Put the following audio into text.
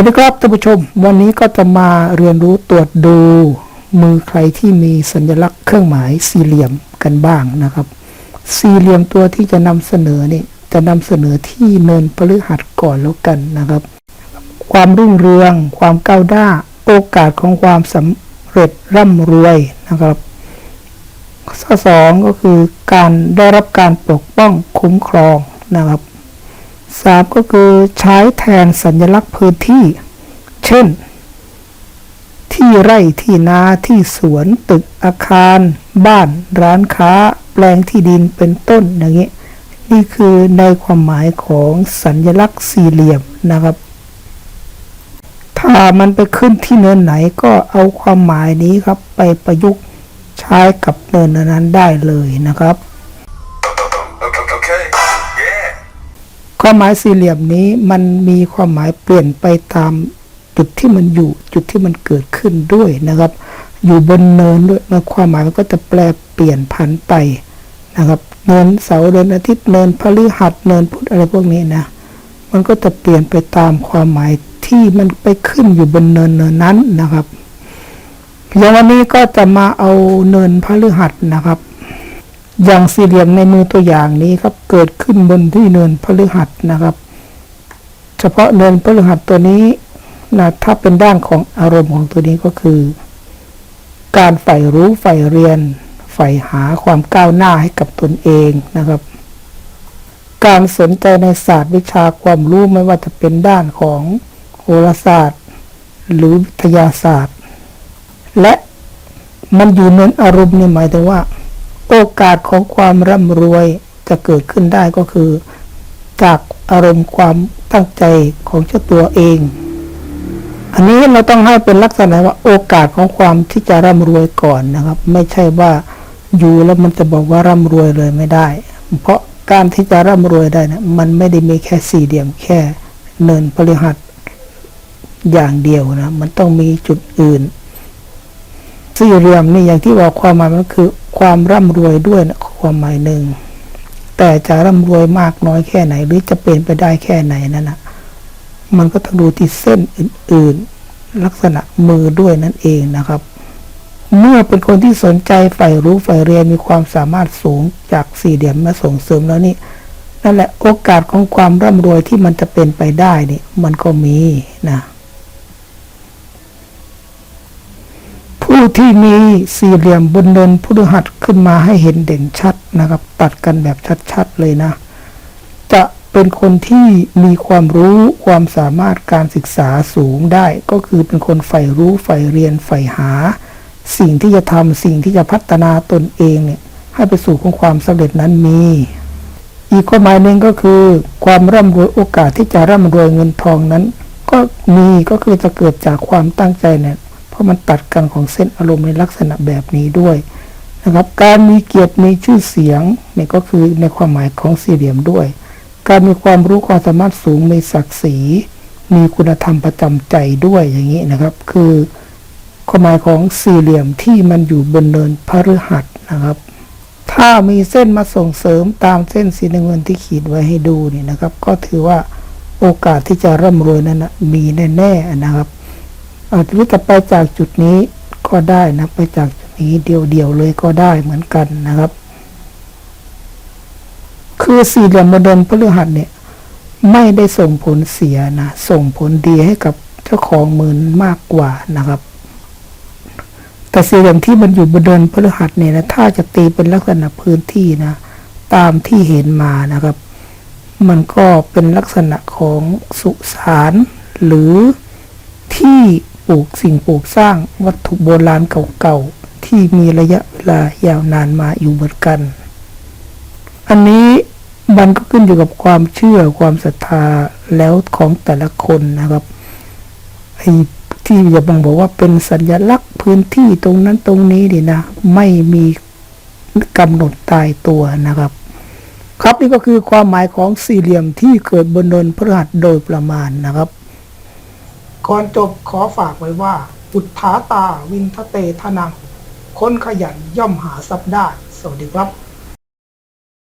วัสดีครับท่านผู้ชม วันนี้ก็จะมาเรียนรู้ตรวจดูมือใครที่มีสัญลักษณ์เครื่องหมายสี่เหลี่ยมกันบ้างนะครับ สี่เหลี่ยมตัวที่จะนำเสนอนี่จะนำเสนอที่เนินพฤหัสก่อนแล้วกันนะครับ ความรุ่งเรือง ความก้าวหน้า โอกาสของความสำเร็จร่ำรวยนะครับ ข้อสองก็คือการได้รับการปกป้องคุ้มครองนะครับ สามก็คือใช้แทนสัญลักษณ์พื้นที่ เช่น ที่ไร่ที่นาที่สวนตึกอาคาร บ้าน ร้านค้า แปลงที่ดินเป็นต้นอย่างนี้นี่คือในความหมายของสัญลักษณ์สี่เหลี่ยมนะครับ ถ้ามันไปขึ้นที่เนินไหนก็เอาความหมายนี้ครับไปประยุกต์ใช้กับเนินนั้นได้เลยนะครับ Okay. Yeah. ความหมายสี่เหลี่ยมนี้มันมีความหมายเปลี่ยนไปตามจุดที่มันอยู่จุดที่มันเกิดขึ้นด้วยนะครับ อยู่บนเนินด้วยมันความหมายมันก็จะแปลเปลี่ยนผันไปนะครับเนินเสาร์เนินอาทิตย์เนินพฤหัสเนินพุธอะไรพวกนี้นะมันก็จะเปลี่ยนไปตามความหมายที่มันไปขึ้นอยู่บนเนินเนินนั้นนะครับอย่างวันนี้ก็จะมาเอาเนินพฤหัสนะครับ อย่างสี่เหลี่ยมในมือตัวอย่างนี้ครับ เกิดขึ้นบนที่เนินพฤหัสนะครับ เฉพาะเนินพฤหัสตัวนี้นะถ้าเป็นด้านของอารมณ์ของตัวนี้ก็คือ การใฝ่รู้ใฝ่เรียนใฝ่หาความก้าวหน้าให้กับตนเองนะครับ การสนใจในศาสตร์วิชาความรู้ไม่ว่าจะเป็นด้านของโหราศาสตร์ หรือวิทยาศาสตร์ และมันอยู่เนินอารมณ์นี่หมายถึงว่า โอกาสของความร่ำรวยจะเกิดขึ้นได้ก็คือ จากอารมณ์ความตั้งใจของเจ้าตัวเอง อันนี้เราต้องให้เป็นลักษณะว่าโอกาสของความที่จะร่ำรวยก่อนนะครับ ไม่ใช่ว่าอยู่แล้วมันจะบอกว่าร่ำรวยเลยไม่ได้ เพราะการที่จะร่ำรวยได้นะมันไม่ได้มีแค่สี่เหลี่ยมแค่เนินพฤหัสอย่างเดียวนะ มันต้องมีจุดอื่น สี่เหลี่ยมนี่อย่างที่บอกความหมายมันคือ ความร่ำรวยด้วยนะความหมายหนึ่ง แต่จะร่ำรวยมากน้อยแค่ไหน หรือจะเป็นไปได้แค่ไหนนั่นนะมันก็ต้องดูที่เส้นอื่น ๆ ลักษณะมือด้วยนั่นเองนะครับ เมื่อเป็นคนที่สนใจใฝ่รู้ใฝ่เรียนมีความสามารถสูงจากสี่เหลี่ยมมาส่งเสริมแล้วนี่นั่นแหละโอกาสของความร่ำรวยที่มันจะเป็นไปได้นี่มันก็มีนะ ผู้ที่มีสี่เหลี่ยมบนเนินพฤหัสขึ้นมาให้เห็นเด่นชัดนะครับ ตัดกันแบบชัดๆเลยนะ จะเป็นคนที่มีความรู้ความสามารถการศึกษาสูงได้ ก็คือเป็นคนใฝ่รู้ใฝ่เรียนใฝ่หา สิ่งที่จะทำสิ่งที่จะพัฒนาตนเองเนี่ยให้ไปสู่ของความสำเร็จนั้นมีอีกความหมายหนึ่งก็คือ ความร่ำรวยโอกาสที่จะร่ำรวยเงินทองนั้น ก็มีก็คือจะเกิดจากความตั้งใจเนี่ย ราะมันตัดกันของเส้นอารมณ์ในลักษณะแบบนี้ด้วยนะครับ การมีเกียรติมีชื่อเสียงเนี่ยก็คือในความหมายของสี่เหลี่ยมด้วย การมีความรู้ความสามารถสูงมีศักดิ์ศรี มีคุณธรรมประจำใจด้วยอย่างนี้นะครับ คือความหมายของสี่เหลี่ยมที่มันอยู่บนเนินพฤหัสนะครับ ถ้ามีเส้นมาส่งเสริมตามเส้นสีน้ำเงินที่ขีดไว้ให้ดูนี่นะครับ ก็ถือว่าโอกาสที่จะร่ำรวยนั้นนะมีแน่ๆนะครับ อาจจะจะไปจากจุดนี้ก็ได้นะ ไปจากจุดนี้เดียวๆเลยก็ได้เหมือนกันนะครับ คือสี่เหลี่ยมบนเดินพฤหัสเนี่ย ไม่ได้ส่งผลเสียนะ ส่งผลดีให้กับเจ้าของมือนมากกว่านะครับแต่สี่เหลี่ยมที่มันอยู่บนเดินพฤหัสเนี่ยนะถ้าจะตีเป็นลักษณะพื้นที่นะ ตามที่เห็นมานะครับ มันก็เป็นลักษณะของสุสานหรือที่ ปลูกสิ่งปลูกสร้างวัตถุโบราณเก่าๆ ที่มีระยะเวลายาวนานมาอยู่เหมือนกัน อันนี้มันก็ขึ้นอยู่กับความเชื่อความศรัทธาแล้วของแต่ละคนนะครับไอ้ที่จะบังบอกว่าเป็นสัญลักษณ์พื้นที่ตรงนั้นตรงนี้ดีนะ ไม่มีกำหนดตายตัวนะครับ ครับนี่ก็คือความหมายของสี่เหลี่ยมที่เกิดบนเนินพฤหัสโดยประมาณนะครับ ก่อนจบขอฝากไว้ว่า อุทธาตาวินทะเตทนัง คนขยันย่อมหาทรัพย์ได้ สวัสดีครับ